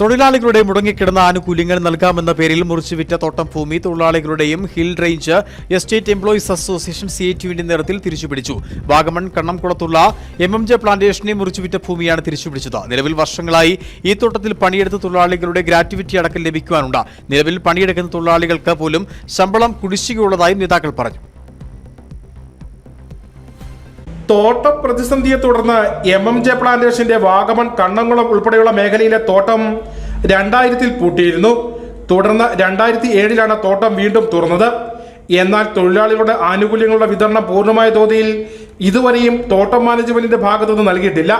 തൊഴിലാളികളുടെ മുടങ്ങിക്കിടന്ന ആനുകൂല്യങ്ങൾ നൽകാമെന്ന പേരിൽ മുറിച്ചുവിറ്റ തോട്ടം ഭൂമി തൊഴിലാളികളുടെയും hill range estate employees association C ടിയുവിന്റെ നേതൃത്വത്തിൽ തിരിച്ചുപിടിച്ചു. വാഗമൺ കണ്ണംകുളത്തുള്ള എം എം ജെ പ്ലാന്റേഷനെ മുറിച്ചുവിറ്റ ഭൂമിയാണ് തിരിച്ചുപിടിച്ചത്. നിലവിൽ വർഷങ്ങളായി ഈ തോട്ടത്തിൽ പണിയെടുത്ത തൊഴിലാളികളുടെ ഗ്രാറ്റുവിറ്റി അടക്കം ലഭിക്കുവാനുണ്ട്. നിലവിൽ പണിയെടുക്കുന്ന തൊഴിലാളികൾക്ക് പോലും ശമ്പളം കുടിശ്ശികയുള്ളതായും നേതാക്കൾ പറഞ്ഞു. തോട്ടം പ്രതിസന്ധിയെ തുടർന്ന് എം എം ജെ പ്ലാന്റേഷന്റെ വാഗമൺ കണ്ണംകുളം ഉൾപ്പെടെയുള്ള മേഖലയിലെ തോട്ടം രണ്ടായിരത്തിൽ പൂട്ടിയിരുന്നു. തുടർന്ന് രണ്ടായിരത്തി ഏഴിലാണ് തോട്ടം വീണ്ടും തുറന്നത്. എന്നാൽ തൊഴിലാളികളുടെ ആനുകൂല്യങ്ങളുടെ വിതരണം പൂർണമായ തോതിൽ ഇതുവരെയും തോട്ടം മാനേജ്മെന്റിന്റെ ഭാഗത്തുനിന്ന് നൽകിയിട്ടില്ല.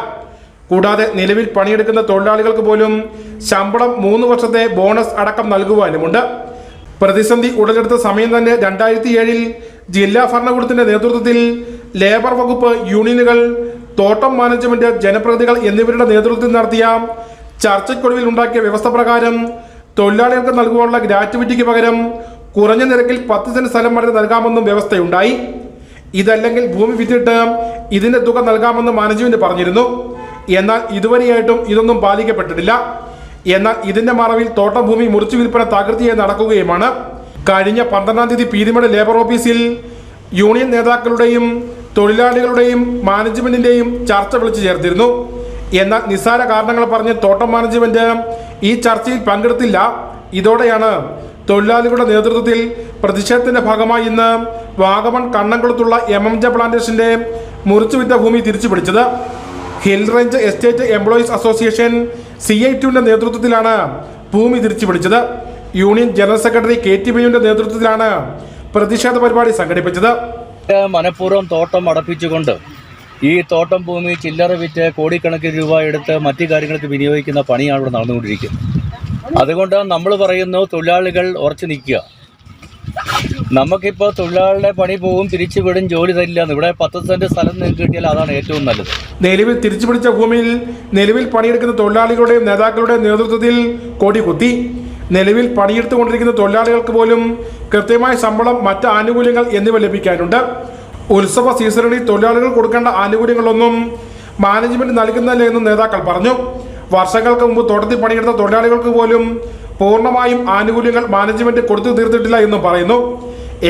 കൂടാതെ നിലവിൽ പണിയെടുക്കുന്ന തൊഴിലാളികൾക്ക് പോലും ശമ്പളം മൂന്ന് വർഷത്തെ ബോണസ് അടക്കം നൽകുവാനുമുണ്ട്. പ്രതിസന്ധി ഉടലെടുത്ത സമയം തന്നെ രണ്ടായിരത്തി ഏഴിൽ ജില്ലാ ഭരണകൂടത്തിന്റെ നേതൃത്വത്തിൽ ലേബർ വകുപ്പ് യൂണിയനുകൾ തോട്ടം മാനേജ്മെന്റ് ജനപ്രതിനിധികൾ എന്നിവരുടെ നേതൃത്വത്തിൽ നടത്തിയ ചർച്ചയ്ക്കൊടുവിൽ ഉണ്ടാക്കിയ വ്യവസ്ഥ പ്രകാരം തൊഴിലാളികൾക്ക് നൽകുവാനുള്ള ഗ്രാറ്റുവിറ്റിക്ക് പകരം കുറഞ്ഞ നിരക്കിൽ പത്ത് സെന്റ് സ്ഥലം വരെ നൽകാമെന്നും വ്യവസ്ഥയുണ്ടായി. ഇതല്ലെങ്കിൽ ഭൂമി വിറ്റിട്ട് ഇതിന്റെ തുക നൽകാമെന്ന് മാനേജ്മെന്റ് പറഞ്ഞിരുന്നു. എന്നാൽ ഇതുവരെയായിട്ടും ഇതൊന്നും പാലിക്കപ്പെട്ടിട്ടില്ല. എന്നാൽ ഇതിന്റെ മറവിൽ തോട്ടം ഭൂമി മുറിച്ചു വിൽപ്പന തകൃതിയായി നടക്കുകയുമാണ്. കഴിഞ്ഞ പന്ത്രണ്ടാം തീയതി പീരിമേട് ലേബർ ഓഫീസിൽ യൂണിയൻ നേതാക്കളുടെയും തൊഴിലാളികളുടെയും മാനേജ്മെന്റിന്റെയും ചർച്ച വിളിച്ചു ചേർത്തിരുന്നു. എന്നാൽ നിസ്സാര കാരണങ്ങൾ പറഞ്ഞ് തോട്ടം മാനേജ്മെന്റ് ഈ ചർച്ചയിൽ പങ്കെടുത്തില്ല. ഇതോടെയാണ് തൊഴിലാളികളുടെ നേതൃത്വത്തിൽ പ്രതിഷേധത്തിന്റെ ഭാഗമായി ഇന്ന് വാഗമൺ കണ്ണംകുളത്തുള്ള എം എം ജെ പ്ലാന്റേഷന്റെ മുറിച്ചുവിറ്റ ഭൂമി തിരിച്ചു പിടിച്ചത് hill range estate employees association C I ടുവിന്റെ നേതൃത്വത്തിലാണ് ഭൂമി തിരിച്ചു പിടിച്ചത് union general secretary K T ബിയുടെ നേതൃത്വത്തിലാണ് പ്രതിഷേധ പരിപാടി സംഘടിപ്പിച്ചത്. മനഃപൂർവം തോട്ടം അടപ്പിച്ചുകൊണ്ട് ഈ തോട്ടം ഭൂമി ചില്ലറ വിറ്റ് കോടിക്കണക്കിന് രൂപ എടുത്ത് മറ്റു കാര്യങ്ങൾക്ക് വിനിയോഗിക്കുന്ന പണിയാണ് ഇവിടെ നടന്നുകൊണ്ടിരിക്കുന്നത്. അതുകൊണ്ട് നമ്മൾ പറയുന്നു തൊഴിലാളികൾ ഉറച്ചു നിൽക്കുക. നമുക്കിപ്പോൾ തൊഴിലാളികളുടെ പണി പോവും തിരിച്ചു വിടും ജോലി തരില്ല ഇവിടെ പത്ത് സെന്റ് സ്ഥലം നിങ്ങൾക്ക് കിട്ടിയാൽ അതാണ് ഏറ്റവും നല്ലത്. നിലവിൽ തിരിച്ചു പിടിച്ച ഭൂമിയിൽ നിലവിൽ പണിയെടുക്കുന്ന തൊഴിലാളികളുടെയും നേതാക്കളുടെയും നേതൃത്വത്തിൽ കൊടി കുത്തി. നിലവിൽ പണിയെടുത്തുകൊണ്ടിരിക്കുന്ന തൊഴിലാളികൾക്ക് പോലും കൃത്യമായ ശമ്പളം മറ്റ് ആനുകൂല്യങ്ങൾ എന്നിവ ലഭിക്കാനുണ്ട്. ഉത്സവ സീസണിൽ തൊഴിലാളികൾ കൊടുക്കേണ്ട ആനുകൂല്യങ്ങളൊന്നും മാനേജ്മെന്റ് നൽകുന്നില്ല എന്ന് നേതാക്കൾ പറഞ്ഞു. വർഷങ്ങൾക്ക് മുമ്പ് തോട്ടത്തിൽ പണിയെടുത്ത തൊഴിലാളികൾക്ക് പോലും പൂർണമായും ആനുകൂല്യങ്ങൾ മാനേജ്മെന്റ് കൊടുത്തു തീർത്തിട്ടില്ല എന്നും പറയുന്നു.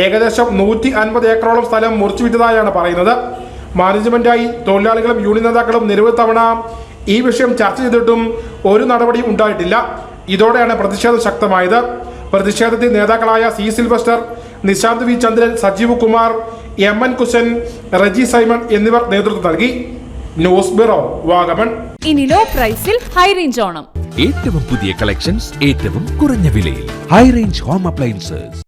ഏകദേശം നൂറ്റി അൻപത് ഏക്കറോളം സ്ഥലം മുറിച്ചു വിറ്റതായാണ് പറയുന്നത്. മാനേജ്മെന്റായി തൊഴിലാളികളും യൂണിയൻ നേതാക്കളും നിരവധി തവണ ഈ വിഷയം ചർച്ച ചെയ്തിട്ടും ഒരു നടപടിയും ഉണ്ടായിട്ടില്ല. ഇതോടെയാണ് പ്രതിഷേധം ശക്തമായത്. പ്രതിഷേധത്തിൽ നേതാക്കളായ C Sylvester Nishanth V Chandran Sajeev Kumar M N Kushan Reji Simon എന്നിവർ നേതൃത്വം നൽകി. News bureau Vagamon. ഇനി ലോ പ്രൈസിൽ ഹൈ റേഞ്ച് ഓണം. ഏറ്റവും പുതിയ കളക്ഷൻസ് ഏറ്റവും കുറഞ്ഞ വിലയിൽ. High range home appliances